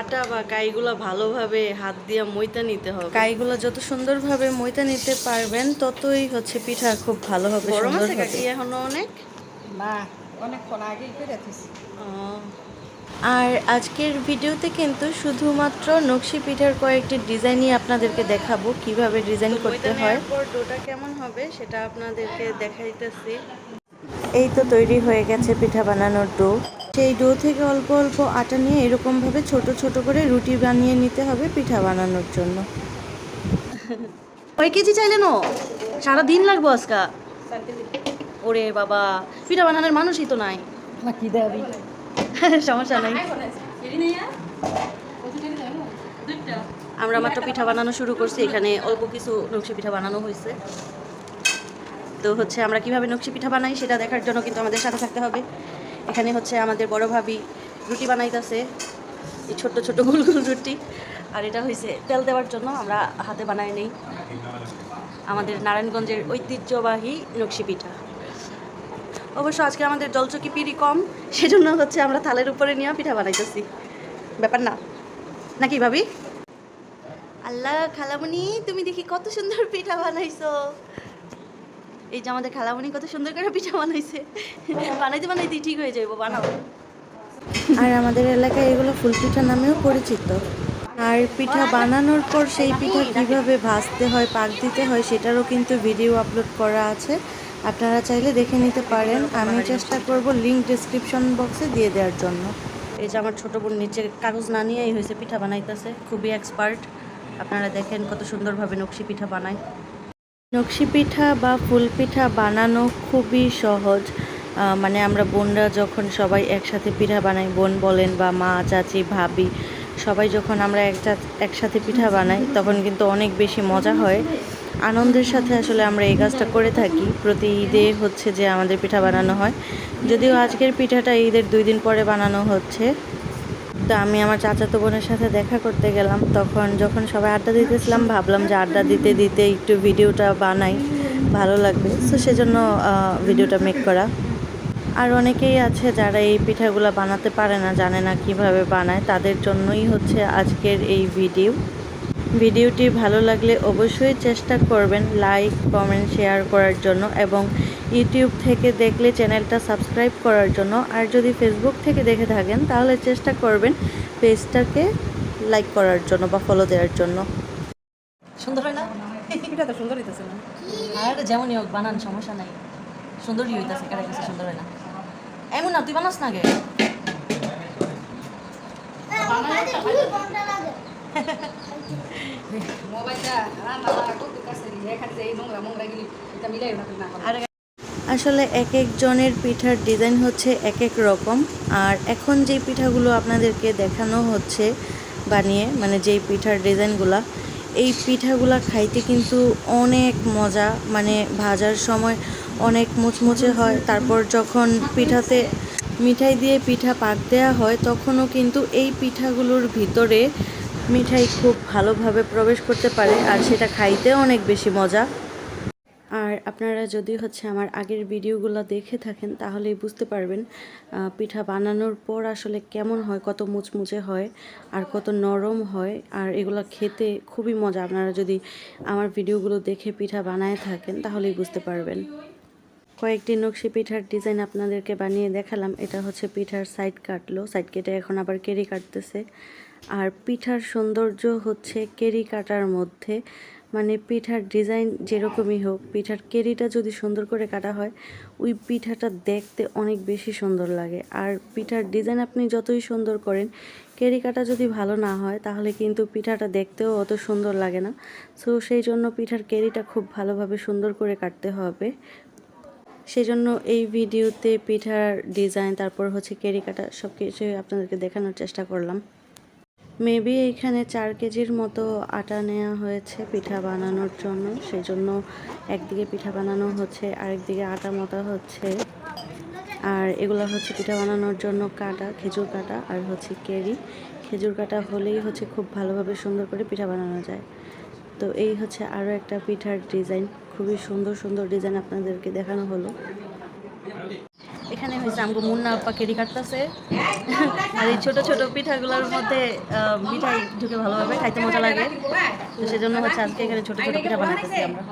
আটা বা কাইগুলো ভালোভাবে হাত দিয়ে মইতে নিতে হবে। কাইগুলো যত সুন্দরভাবে মইতে নিতে পারবেন ততই হচ্ছে পিঠা খুব ভালো হবে গরম আছে কাকি এখনও অনেক? না অনেকক্ষণ আগেই করে দিছি। আর আজকের ভিডিওতে কিন্তু শুধুমাত্র নকশি পিঠার কয়েকটি ডিজাইনই আপনাদেরকে দেখাবো কীভাবে ডিজাইন করতে হয়। পর ডোটা কেমন হবে সেটা আপনাদেরকে দেখাইতেছি। এই তো তৈরি হয়ে গেছে পিঠা বানানোর ডো। সেই ডো থেকে অল্প অল্প আটা নিয়ে এরকমভাবে ছোট ছোট করে রুটি বানিয়ে নিতে হবে পিঠা বানানোর জন্য। কয় কেজি চাইলেন ও? সারা দিন লাগবো আজকা। ওরে বাবা পিঠা বানানোর মানুষই তো নাই। না কি দেবি সমস্যা নাই। আমরা মাত্র পিঠা বানানো শুরু করছি এখানে অল্প কিছু নকশি পিঠা বানানো হয়েছে। তো হচ্ছে আমরা কীভাবে নকশি পিঠা বানাই সেটা দেখার জন্য কিন্তু আমাদের সাথে থাকতে হবে। এখানে হচ্ছে আমাদের বড় ভাবি রুটি বানাইতেছে, এই ছোট্ট ছোট গোল গোল রুটি। আর এটা হয়েছে তেল দেওয়ার জন্য আমরা হাতে বানাই নেই। আমাদের নারায়ণগঞ্জের ঐতিহ্যবাহী নকশি পিঠা। অবশ্য আজকে আমাদের জলচকি পিড়ি কম, সেজন্য হচ্ছে আমরা থালের উপরে নিয়ে পিঠা বানাইতেছি। ব্যাপার না। নাকি ভাবি? আল্লাহ খালামণি তুমি দেখি কত সুন্দর পিঠা বানাইছো। এই যে আমাদের খালামণি কত সুন্দর করে পিঠা বানাইছে। বানাইতে বানাইতে ঠিক হয়ে যাইবো বানাও। আর আমাদের এলাকায় এগুলো ফুল পিঠা নামেও পরিচিত। আর পিঠা বানানোর পর সেই পিঠা কীভাবে ভাজতে হয় পাক দিতে হয় সেটারও কিন্তু ভিডিও আপলোড করা আছে। আপনারা চাইলে দেখে নিতে পারেন। আমি চেষ্টা করব লিংক ডেসক্রিপশন বক্সে দিয়ে দেওয়ার জন্য। এই যে আমার ছোটো বোন নিচে কাগজ না নিয়েই হয়েছে পিঠা বানাইতেছে খুবই এক্সপার্ট আপনারা দেখেন কত সুন্দরভাবে নকশি পিঠা বানায়। নকশি পিঠা বা ফুল পিঠা বানানো খুবই সহজ। মানে আমরা বোনরা যখন সবাই একসাথে পিঠা বানাই বোন বলেন বা মা চাচি ভাবি সবাই যখন আমরা একটা একসাথে পিঠা বানাই তখন কিন্তু অনেক বেশি মজা হয়। আনন্দের সাথে আসলে আমরা এই কাজটা করে থাকি। প্রতি ঈদে হচ্ছে যে আমাদের পিঠা বানানো হয়। যদিও আজকের পিঠাটা ঈদের দুই দিন পরে বানানো হচ্ছে। তো আমি আমার চাচাতো বোনের সাথে দেখা করতে গেলাম, তখন যখন সবাই আড্ডা দিতেছিলাম, ভাবলাম যে আড্ডা দিতে দিতে একটু ভিডিওটা বানাই, ভালো লাগবে। তো সেজন্য ভিডিওটা মেক করা। আর অনেকেই আছে যারা এই পিঠাগুলো বানাতে পারে না, জানে না কীভাবে বানায়, তাদের জন্যই হচ্ছে আজকের এই ভিডিও ভিডিওটি ভালো লাগলে অবশ্যই চেষ্টা করবেন লাইক কমেন্ট শেয়ার করার জন্য এবং ইউটিউব থেকে দেখলে চ্যানেলটা সাবস্ক্রাইব করার জন্য। আর যদি ফেসবুক থেকে দেখে থাকেন তাহলে চেষ্টা করবেন পেজটাকে লাইক করার জন্য বা ফলো দেওয়ার জন্য। সুন্দর হয় না? পিঠা তো সুন্দর হইতেছে না। আর যেমনই হোক বানান সমস্যা নাই। সুন্দরই হইতাছে কারা কাছে সুন্দর হয় না। এমন না তুই বানাস না গে আসলে এক একজনের পিঠার ডিজাইন হচ্ছে এক এক রকম, আর এখন যে পিঠাগুলো আপনাদেরকে দেখানো হচ্ছে বানিয়ে মানে যেই পিঠার ডিজাইনগুলা এই পিঠাগুলা খাইতে কিন্তু অনেক মজা মানে ভাজার সময় অনেক মুচমুচে হয়। তারপর যখন পিঠাতে মিঠাই দিয়ে পিঠা পাক দেওয়া হয়, তখনও কিন্তু এই পিঠাগুলোর ভিতরে মিঠাই খুব ভালোভাবে প্রবেশ করতে পারে আর সেটা খাইতে অনেক বেশি মজা। আর আপনারা যদি হচ্ছে আমার আগের ভিডিওগুলো দেখে থাকেন তাহলেই বুঝতে পারবেন পিঠা বানানোর পর আসলে কেমন হয়, কত মুচমুচে হয় আর কত নরম হয় আর এগুলো খেতে খুবই মজা। আপনারা যদি আমার ভিডিওগুলো দেখে পিঠা বানায় থাকেন তাহলেই বুঝতে পারবেন। কয়েকটি নকশি পিঠার ডিজাইন আপনাদেরকে বানিয়ে দেখালাম। এটা হচ্ছে পিঠার সাইড কাটলো। সাইড কেটে এখন আবার কেরি কাটতেছে। আর পিঠার সৌন্দর্য হচ্ছে কেরি কাটার মধ্যে। মানে পিঠার ডিজাইন যেরকমই হোক, পিঠার কেরিটা যদি সুন্দর করে কাটা হয়, ওই পিঠাটা দেখতে অনেক বেশি সুন্দর লাগে। আর পিঠার ডিজাইন আপনি যতই সুন্দর করেন, কেরি কাটা যদি ভালো না হয়, তাহলে কিন্তু পিঠাটা দেখতেও অত সুন্দর লাগে না। সো সেই জন্য পিঠার কেরিটা খুব ভালোভাবে সুন্দর করে কাটতে হবে। সেজন্য এই ভিডিওতে পিঠার ডিজাইন, তারপর হচ্ছে কেরি কাটা সব কিছুই আপনাদেরকে দেখানোর চেষ্টা করলাম। মেবি এখানে চার কেজির মতো আটা নেওয়া হয়েছে পিঠা বানানোর জন্য। সেই জন্য একদিকে পিঠা বানানো হচ্ছে, আরেকদিকে আটা মতা হচ্ছে। আর এগুলো হচ্ছে পিঠা বানানোর জন্য কাটা, খেজুর কাটা আর হচ্ছে কেরি। খেজুর কাটা হলেই হচ্ছে খুব ভালোভাবে সুন্দর করে পিঠা বানানো যায়। তো এই হচ্ছে আরও একটা পিঠার ডিজাইন। খুবই সুন্দর সুন্দর ডিজাইন আপনাদেরকে দেখানো হলো। এখানে হয়েছে আমগো মুন্না আপা কেরি কাটতেছে। আর এই ছোটো ছোটো পিঠাগুলোর মধ্যে মিঠাই ঢুকে ভালোভাবে খাইতে মজা লাগে। তো সেজন্য হচ্ছে আজকে এখানে ছোটো ছোটো পিঠা বানাতেছি আমরা।